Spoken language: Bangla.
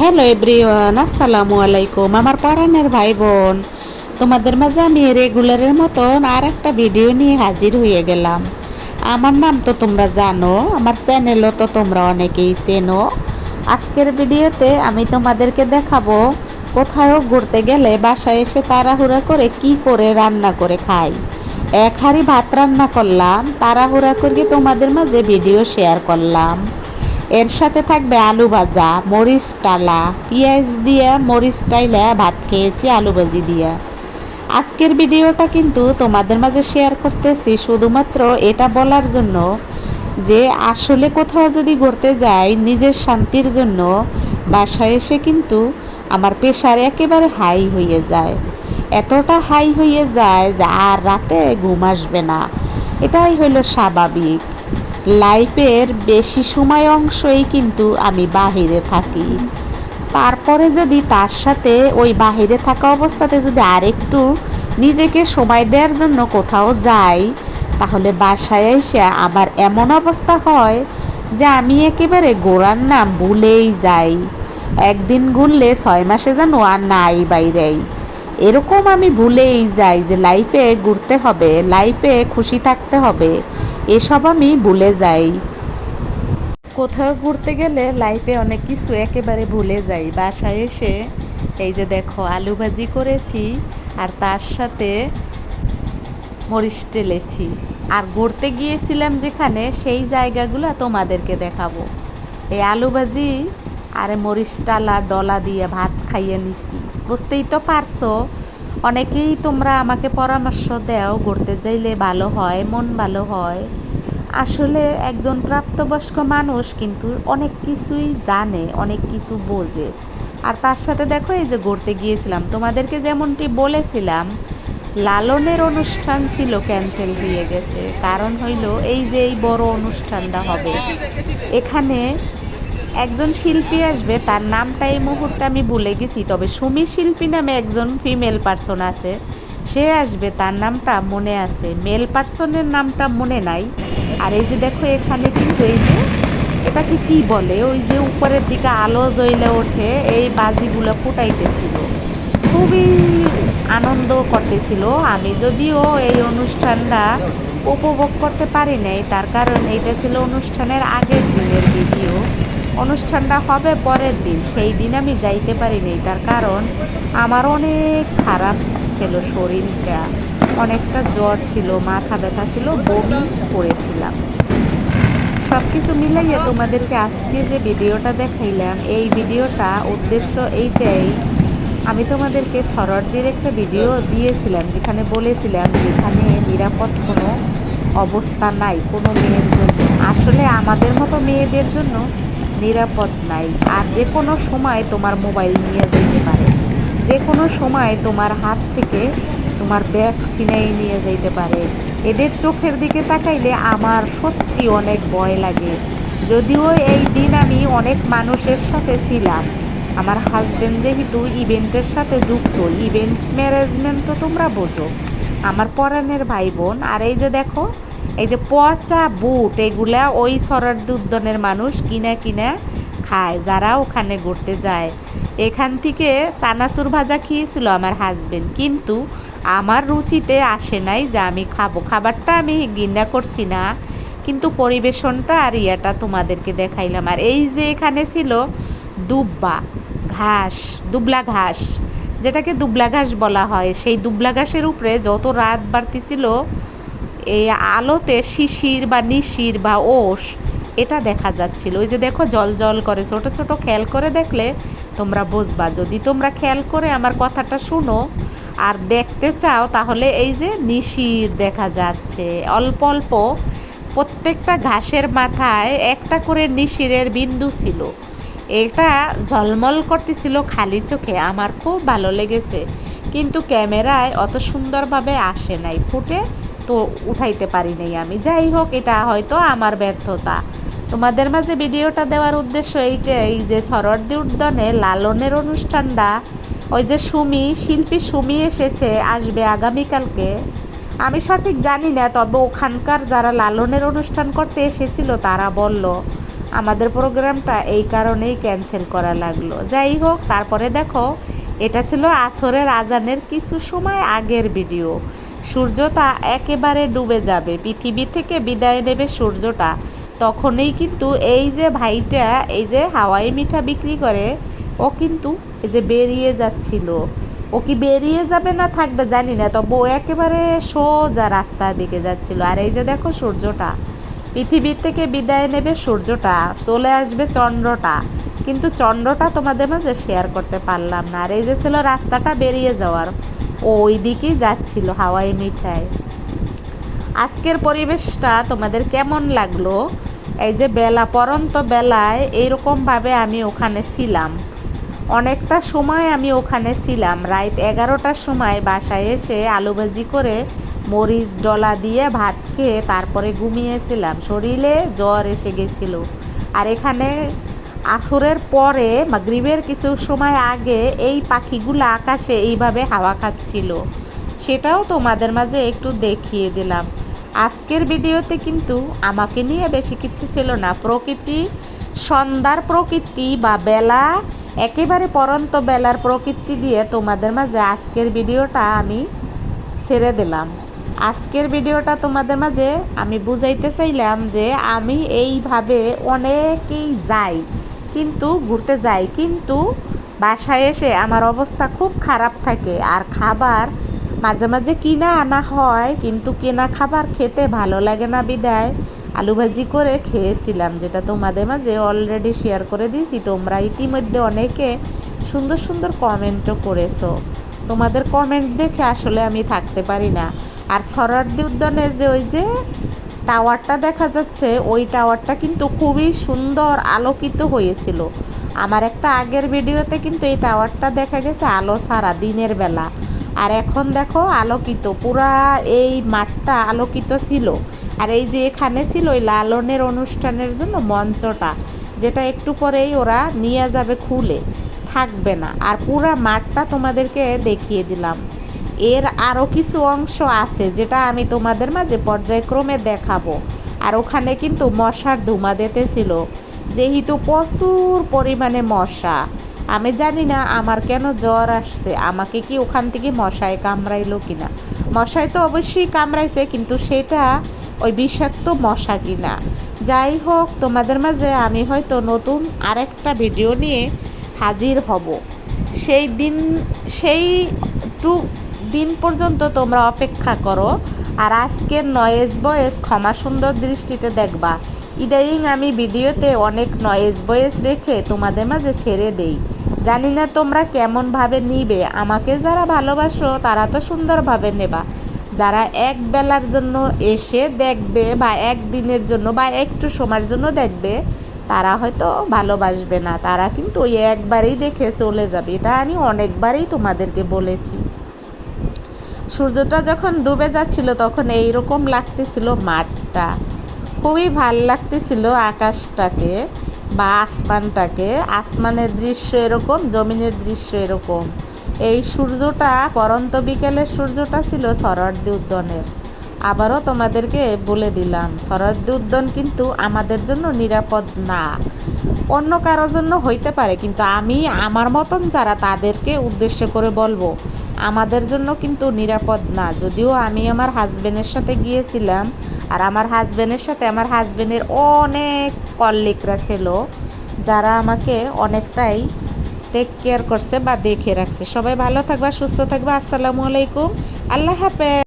হ্যালো এভরিওয়ান আসসালামু আলাইকুম আমার পরাণের ভাই বোন তোমাদের মাঝে আমি রেগুলারের মতন আর একটা ভিডিও নিয়ে হাজির হয়ে গেলাম আমার নাম তো তোমরা জানো আমার চ্যানেলও তো তোমরা অনেকেই চেনো আজকের ভিডিওতে আমি তোমাদেরকে দেখাবো কোথাও ঘুরতে গেলে বাসায় এসে তাড়াহুড়া করে কি করে রান্না করে খাই। এক হাঁড়ি ভাত রান্না করলাম, তাড়াহুড়া করে তোমাদের মাঝে ভিডিও শেয়ার করলাম। এর সাথে থাকবে আলু ভাজা, মরিচ টালা, পেঁয়াজ দিয়ে মরিচ টাইলা ভাত খেয়েছি আলু ভাজি দিয়ে। আজকের ভিডিওটা কিন্তু তোমাদের মাঝে শেয়ার করতেছি, শুধুমাত্র এটা বলার জন্য যে আসলে কোথাও যদি ঘুরতে যাই, নিজের শান্তির জন্য বাসায় এসে কিন্তু আমার প্রেশার একেবারে হাই হয়ে যায়। এতটা হাই হয়ে যায় যে আর রাতে ঘুম আসবে না। এটাই হলো স্বাভাবিক। লাইফের বেশি সময় অংশই কিন্তু আমি বাহিরে থাকি। তারপরে যদি তার সাথে ওই বাহিরে থাকা অবস্থাতে যদি আরেকটু নিজেকে সময় দেওয়ার জন্য কোথাও যাই, তাহলে বাসায় এসে আবার এমন অবস্থা হয় যে আমি একেবারে গোড়ার নাম ভুলেই যাই। একদিন ঘুরলে ছয় মাসে যেন আর নাই বাইরেই। এরকম আমি ভুলেই যাই যে লাইফে ঘুরতে হবে, লাইফে খুশি থাকতে হবে। এসব আমি ভুলে যাই। কোথাও ঘুরতে গেলে লাইফে অনেক কিছু একেবারে ভুলে যাই। বাসায় এসে এই যে দেখো, আলু ভাজি করেছি আর তার সাথে মরিচ টেলেছি আর ঘুরতে গিয়েছিলাম যেখানে, সেই জায়গাগুলো তোমাদেরকে দেখাবো। এই আলু ভাজি আর মরিচ টালা ডলা দিয়ে ভাত খাইয়ে নিছি। বুঝতেই তো পারছ? অনেকেই তোমরা আমাকে পরামর্শ দাও, ঘুরতে যাইলে ভালো হয়, মন ভালো হয়। আসলে একজন প্রাপ্তবয়স্ক মানুষ কিন্তু অনেক কিছুই জানে, অনেক কিছু বোঝে। আর তার সাথে দেখো, এই যে ঘুরতে গিয়েছিলাম, তোমাদেরকে যেমনটি বলেছিলাম, লালনের অনুষ্ঠান ছিল ক্যান্সেল হয়ে গেছে। কারণ হইল, এই যে এই বড় অনুষ্ঠানটা হবে, এখানে একজন শিল্পী আসবে, তার নামটা এই মুহূর্তে আমি ভুলে গেছি, তবে সুমি শিল্পী নামে একজন ফিমেল পার্সন আছে। সে আসবে, তার নামটা মনে আছে। মেল পার্সনের নামটা মনে নাই। আর এই যে দেখো, এখানে কিন্তু এই যে, এটাকে কি বলে? ওই যে উপরের দিকে আলো জ্বলে ওঠে, এই বাজিগুলো ফুটাইতেছিল। খুবই আনন্দ করতেছিল। আমি যদিও এই অনুষ্ঠানটা উপভোগ করতে পারি নাই, তার কারণ এটা ছিল অনুষ্ঠানের আগের দিনের ভিডিও অনুষ্ঠানটা হবে পরের দিন। সেই দিন আমি যাইতে পারি নাই তার কারণ আমার অনেক খারাপ ছিল শরীরটা। অনেকটা জ্বর ছিল, মাথা ব্যথা ছিল, বমি করেছিলাম। সব কিছু মিলাইয়া তোমাদেরকে আজকে যে ভিডিওটা দেখাইলাম, এই ভিডিওটা উদ্দেশ্য এইটাই, আমি তোমাদেরকে সররদির একটা ভিডিও দিয়েছিলাম, যেখানে বলেছিলাম যেখানে নিরাপদ কোনো অবস্থা নাই, কোনো মেয়ের জন্য। আসলে আমাদের মতো মেয়েদের জন্য নিরাপদ নাই। আর যে কোনো সময় তোমার মোবাইল নিয়ে যেতে পারে। যে কোনো সময় তোমার হাত থেকে তোমার ব্যাগ ছিনাই নিয়ে যেতে পারে। এদের চোখের দিকে তাকাইলে আমার সত্যি অনেক ভয় লাগে। যদিও এই দিন আমি অনেক মানুষের সাথে ছিলাম। আমার হাজব্যান্ড যেহেতু ইভেন্টের সাথে যুক্ত, ইভেন্ট ম্যানেজমেন্ট তো তোমরা বোঝো। আমার পরাণের ভাই বোন, আর এই যে দেখো এই যে পচা বুট, এগুলা ওই সরার উদ্যানের মানুষ কিনা কিনা খায়, যারা ওখানে ঘুরতে যায়। এখান থেকে চানাচুর ভাজা খেয়েছিল আমার হাজবেন্ড কিন্তু আমার রুচিতে আসে নাই যে আমি খাব। খাবারটা আমি ঘৃণা করছি না, কিন্তু পরিবেশনটা আর ইয়াটা তোমাদেরকে দেখাইলাম। আর এই যে এখানে ছিল দুব্বা ঘাস, দুবলা ঘাস, যেটাকে দুবলা ঘাস বলা হয়। সেই দুবলা ঘাসের উপরে যত রাত বাড়তিছিল এই আলোতে শিশির বা নিশির বা ওষ, এটা দেখা যাচ্ছিল। ওই যে দেখো জল জল করে, ছোট ছোট খেয়াল করে দেখলে তোমরা বুঝবা। যদি তোমরা খেয়াল করে আমার কথাটা শুনো আর দেখতে চাও, তাহলে এই যে নিশির দেখা যাচ্ছে। অল্প অল্প প্রত্যেকটা ঘাসের মাথায় একটা করে নিশিরের বিন্দু ছিল। এটা ঝলমল করতেছিল খালি চোখে। আমার খুব ভালো লেগেছে। কিন্তু ক্যামেরায় অত সুন্দরভাবে আসে নাই। ফুটে তো উঠাইতে পারি নাই আমি। যাই হোক, এটা হয়তো আমার ব্যর্থতা। তোমাদের মাঝে ভিডিওটা দেওয়ার উদ্দেশ্য এইটাই যে শরদ্দি উদ্যানে লালনের অনুষ্ঠানটা, ওই যে সুমি, শিল্পী সুমি এসেছে, আসবে আগামীকালকে। আমি সঠিক জানি না, তবে ওখানকার যারা লালনের অনুষ্ঠান করতে এসেছিল, তারা বলল, আমাদের প্রোগ্রামটা এই কারণেই ক্যান্সেল করা লাগল। যাই হোক, তারপরে দেখো, এটা ছিল আসরের আজানের কিছু সময় আগের ভিডিও। সূর্যটা একেবারে ডুবে যাবে, পৃথিবী থেকে বিদায় নেবে সূর্যটা। তখনই কিন্তু এই যে ভাইটা, এই যে হাওয়াই মিঠা বিক্রি করে, ও কিন্তু এই যে বেরিয়ে যাচ্ছিল। ও কি বেরিয়ে যাবে না থাকবে জানি না, তবে ও একেবারে সোজা রাস্তার দিকে যাচ্ছিল। আর এই যে দেখো সূর্যটা পৃথিবীর থেকে বিদায় নেবে সূর্যটা, চলে আসবে চন্দ্রটা। কিন্তু চন্দ্রটা তোমাদের মাঝে শেয়ার করতে পারলাম না। আর এই যে ছিল রাস্তাটা বেরিয়ে যাওয়ার। ও ওই দিকেই যাচ্ছিল, হাওয়াই মিঠাই। আজকের পরিবেশটা তোমাদের কেমন লাগল? এই যে বেলা, পরন্ত বেলায় এইরকমভাবে আমি ওখানে ছিলাম। অনেকটা সময় আমি ওখানে ছিলাম। রাত এগারোটার সময় বাসায় এসে আলু ভাজি করে মরিচ, ডলা দিয়ে ভাত খেয়ে তারপরে ঘুমিয়েছিলাম। শরীরে জ্বর এসে গেছিল। আর এখানে আসরের পরে মাগরিবের কিছু সময় আগে এই পাখিগুলো আকাশে এইভাবে হাওয়া খাচ্ছিল। সেটাও তোমাদের মাঝে একটু দেখিয়ে দিলাম। আজকের ভিডিওতে কিন্তু আমাকে নিয়ে বেশি কিছু ছিল না। প্রকৃতি, সন্ধ্যার প্রকৃতি বা বেলা, একেবারে পরন্ত বেলার প্রকৃতি দিয়ে তোমাদের মাঝে আজকের ভিডিওটা আমি ছেড়ে দিলাম। আজকের ভিডিওটা তোমাদের মাঝে আমি বুঝাইতে চাইলাম যে আমি এইভাবে অনেকেই যাই। কিন্তু ঘুরতে যাই, কিন্তু বাসায় এসে আমার অবস্থা খুব খারাপ থাকে। আর খাবার মাঝে মাঝে কিনা আনা হয়, কিন্তু কেনা খাবার খেতে ভালো লাগে না বিদায়। আলু ভাজি করে খেয়েছিলাম, যেটা তোমাদের মাঝে অলরেডি শেয়ার করে দিয়েছি। তোমরা ইতিমধ্যে অনেকে সুন্দর সুন্দর কমেন্টও করেছ। তোমাদের কমেন্ট দেখে আসলে আমি থাকতে পারি না। আর সরার্দি উদ্যানে যে ওই যে টাওয়ারটা দেখা যাচ্ছে, ওই টাওয়ারটা কিন্তু খুবই সুন্দর আলোকিত হয়েছিল। আমার একটা আগের ভিডিওতে কিন্তু এই টাওয়ারটা দেখা গেছে আলো সারা দিনের বেলা। আর এখন দেখো আলোকিত, পুরা এই মাঠটা আলোকিত ছিল। আর এই যে এখানে ছিল ওই লালনের অনুষ্ঠানের জন্য মঞ্চটা, যেটা একটু পরেই ওরা নিয়ে যাবে খুলে। থাকবে না। আর পুরা মাঠটা তোমাদেরকে দেখিয়ে দিলাম। এর আরও কিছু অংশ আছে যেটা আমি তোমাদের মাঝে পর্যায়ক্রমে দেখাবো। আর ওখানে কিন্তু মশার ধুমা দিতেছিল। যেহেতু প্রচুর পরিমাণে মশা। আমি জানি না আমার কেন জ্বর আসছে। আমাকে কি ওখান থেকে মশায় কামড়াইলো কিনা? মশায় তো অবশ্যই কামড়াইছে, কিন্তু সেটা ওই বিষাক্ত মশা কিনা? যাই হোক, তোমাদের মাঝে আমি হয়তো নতুন আরেকটা ভিডিও নিয়ে হাজির হব। সেই দিন, সেই টু দিন পর্যন্ত তোমরা অপেক্ষা করো। আর আজকের নয়েজ বয়েস ক্ষমা সুন্দর দৃষ্টিতে দেখবা। ইদাইং আমি ভিডিওতে অনেক নয়েজ বয়েস রেখে তোমাদের মাঝে ছেড়ে দেই। জানি না তোমরা কেমনভাবে নিবে। আমাকে যারা ভালোবাসো, তারা তো সুন্দরভাবে নেবা। যারা এক বেলার জন্য এসে দেখবে বা একদিনের জন্য বা একটু সময়ের জন্য দেখবে, তারা হয়তো ভালোবাসবে না। তারা কিন্তু ওই একবারেই দেখে চলে যাবে। এটা আমি অনেকবারই তোমাদেরকে বলেছি। সূর্যটা যখন ডুবে যাচ্ছিল, তখন এইরকম লাগতেছিল মাঠটা। খুবই ভালো লাগতেছিল আকাশটাকে বা আসমানটাকে। আসমানের দৃশ্য এরকম, জমিনের দৃশ্য এরকম। এই সূর্যটা পরন্ত বিকেলের সূর্যটা ছিল শরদ্দি উদ্যানের। আবারও তোমাদেরকে বলে দিলাম শরদ্দি উদ্যান কিন্তু আমাদের জন্য নিরাপদ না। অন্য কারোর জন্য হইতে পারে, কিন্তু আমি আমার মতন যারা তাদেরকে উদ্দেশ্য করে বলব আমাদের জন্য কিন্তু নিরাপদ না। যদিও আমি আমার হাজব্যান্ডের সাথে গিয়েছিলাম, আর আমার হাজব্যান্ডের সাথে আমার হাজব্যান্ডের অনেক কলিকরা ছিল, যারা আমাকে অনেকটাই টেক কেয়ার করছে বা দেখে রাখছে। সবাই ভালো থাকবা, সুস্থ থাকবা, আসসালামু আলাইকুম। আল্লাহ হাফেজ।